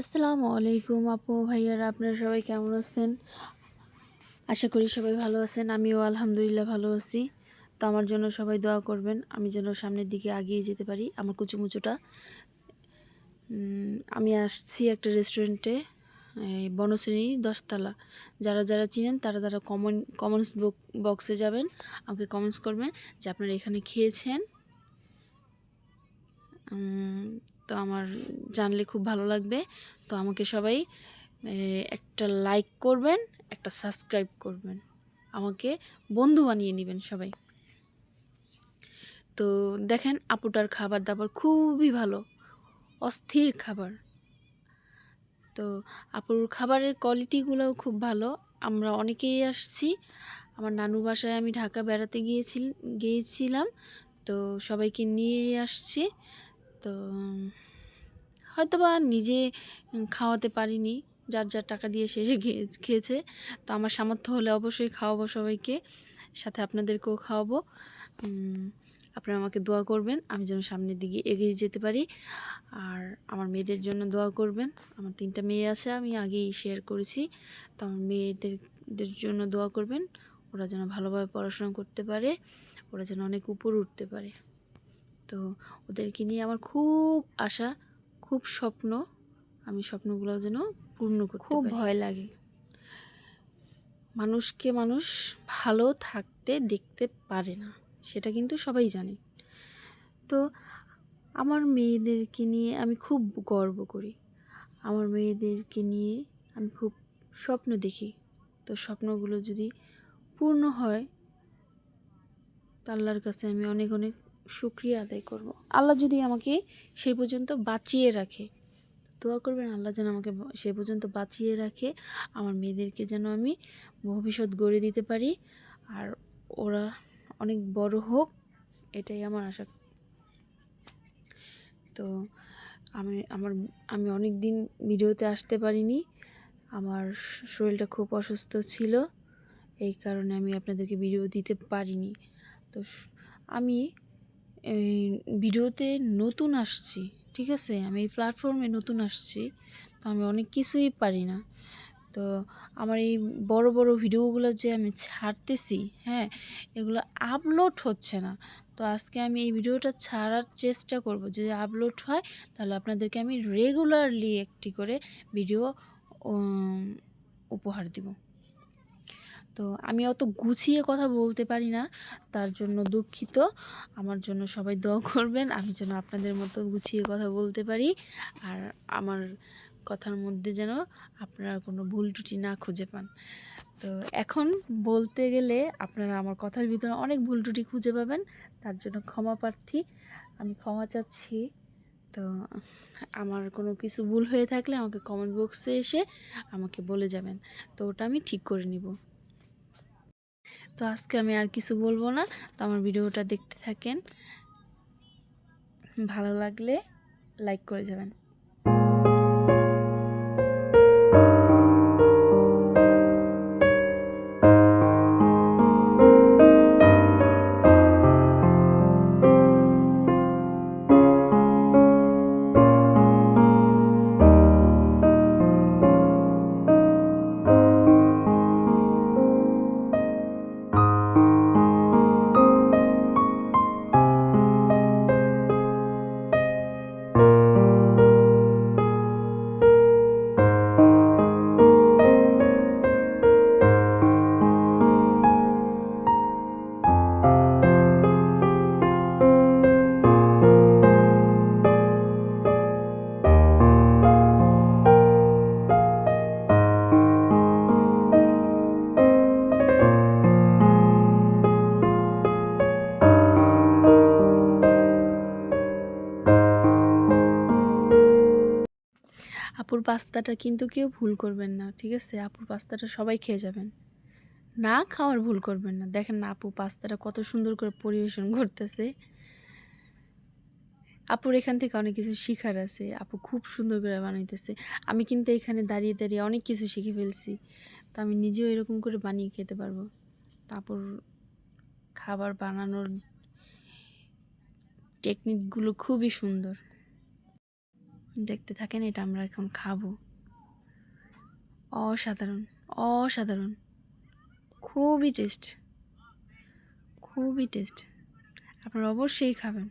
আসসালামু আলাইকুম আপু, ভাইয়ারা, আপনারা সবাই কেমন আছেন? আশা করি সবাই ভালো আছেন, আমিও আলহামদুলিল্লাহ ভালো আছি। তো আমার জন্য সবাই দোয়া করবেন, আমি যেন সামনের দিকে এগিয়ে যেতে পারি আমার কুচুমুচুটা। আমি আসছি একটা রেস্টুরেন্টে বনশ্রেণী দশতলা। যারা যারা চিনেন, তারা তারা কমন কমেন্টস বক্সে যাবেন, আমাকে কমেন্টস করবেন যে আপনারা এখানে খেয়েছেন। তো আমার জানলে খুব ভালো লাগবে। তো আমাকে সবাই একটা লাইক করবেন, একটা সাবস্ক্রাইব করবেন। আমাকে বন্ধু বানিয়ে নেবেন সবাই। তো দেখেন, আপুটার খাবার দাবার খুবই ভালো। অস্থির খাবার। তো আপুর খাবারের কোয়ালিটিগুলোও খুব ভালো। আমরা অনেকেই আসছি। আমার নানু বাসায় আমি ঢাকা বেড়াতে গিয়েছিল, গিয়েছিলাম। তো সবাইকে নিয়ে আসছি। তো হয়তো বা নিজে খাওয়াতে পারিনি। যার যার টাকা দিয়ে শেষে খেয়েছে। তো আমার সামর্থ্য হলে অবশ্যই খাওয়াবো সবাইকে। সাথে আপনাদেরকেও খাওয়াবো। আপনারা আমাকে দোয়া করবেন। আমি যেন সামনের দিকে এগিয়ে যেতে পারি। আর আমার মেয়েদের জন্য দোয়া করবেন। আমার তিনটা মেয়ে আছে, আমি আগেই শেয়ার করেছি। তো আমার মেয়েদের জন্য দোয়া করবেন। ওরা যেন ভালোভাবে পড়াশোনা করতে পারে। ওরা যেন অনেক উপর উঠতে পারে। তো ওদেরকে নিয়ে আমার খুব আশা খুব স্বপ্ন আমি স্বপ্নগুলো যেন পূর্ণ করি খুব ভয় লাগে। মানুষকে মানুষ ভালো থাকতে দেখতে পারে না সেটা কিন্তু সবাই জানে। তো আমার মেয়েদেরকে নিয়ে আমি খুব গর্ব করি। আমার মেয়েদেরকে নিয়ে আমি খুব স্বপ্ন দেখি। তো স্বপ্নগুলো যদি পূর্ণ হয় তো আল্লাহর কাছে আমি অনেক অনেক শুক্রিয়া আদায় করব। আল্লাহ যদি আমাকে সেই পর্যন্ত বাঁচিয়ে রাখে, দোয়া করবেন আল্লাহ যেন আমাকে সে পর্যন্ত বাঁচিয়ে রাখে, আমার মেয়েদেরকে যেন আমি ভবিষ্যৎ গড়ে দিতে পারি, আর ওরা অনেক বড় হোক, এটাই আমার আশা। তো আমি, আমার, আমি অনেক দিন ভিডিওতে আসতে পারিনি, আমার শরীরটা খুব অসুস্থ ছিল, এই কারণে আমি আপনাদেরকে ভিডিও দিতে পারিনি। তো আমি এই ভিডিওতে নতুন আসছি, ঠিক আছে? আমি এই প্ল্যাটফর্মে নতুন আসছি, তো আমি অনেক কিছুই পারি না। তো আমার এই বড় বড় ভিডিওগুলো যে আমি ছাড়তেছি হ্যাঁ এগুলো আপলোড হচ্ছে না। তো আজকে আমি এই ভিডিওটা ছাড়ার চেষ্টা করব, যদি আপলোড হয়, তাহলে আপনাদেরকে আমি রেগুলারলি একটি করে ভিডিও উপহার দিব। তো আমি অত গুছিয়ে কথা বলতে পারি না। তার জন্য দুঃখিত। আমার জন্য সবাই দোয়া করবেন, আমি যেন আপনাদের মতো গুছিয়ে কথা বলতে পারি। আর আমার কথার মধ্যে যেন আপনারা কোনো ভুল ত্রুটি না খুঁজে পান। তো এখন বলতে গেলে আপনারা আমার কথার ভিতরে অনেক ভুল ত্রুটি খুঁজে পাবেন, তার জন্য ক্ষমা প্রার্থী। আমি ক্ষমা চাচ্ছি। তো আমার কোনো কিছু ভুল হয়ে থাকলে আমাকে কমেন্ট বক্সে এসে আমাকে বলে যাবেন। তো ওটা আমি ঠিক করে নিব। তো আজকে আমি আর কিছু বলব না। তো আমার ভিডিওটা দেখতে থাকেন। ভালো লাগলে লাইক করে যাবেন। পাস্তাটা কিন্তু কেউ ভুল করবেন না, ঠিক আছে? আপুর পাস্তাটা সবাই খেয়ে যাবেন। না খাওয়ার ভুল করবেন না। দেখেন না আপু পাস্তাটা কত সুন্দর করে পরিবেশন করতেছে। আপুর এখান থেকে অনেক কিছু শিখার আছে। আপু খুব সুন্দর করে বানাইতেছে। আমি কিন্তু এখানে দাঁড়িয়ে দাঁড়িয়ে অনেক কিছু শিখে ফেলছি। তো আমি নিজেও এরকম করে বানিয়ে খেতে পারব। তারপর খাবার বানানোর টেকনিকগুলো খুবই সুন্দর। দেখতে থাকেন, এটা আমরা এখন খাব। অসাধারণ অসাধারণ। খুবই টেস্ট খুবই টেস্ট আপনারা অবশ্যই খাবেন।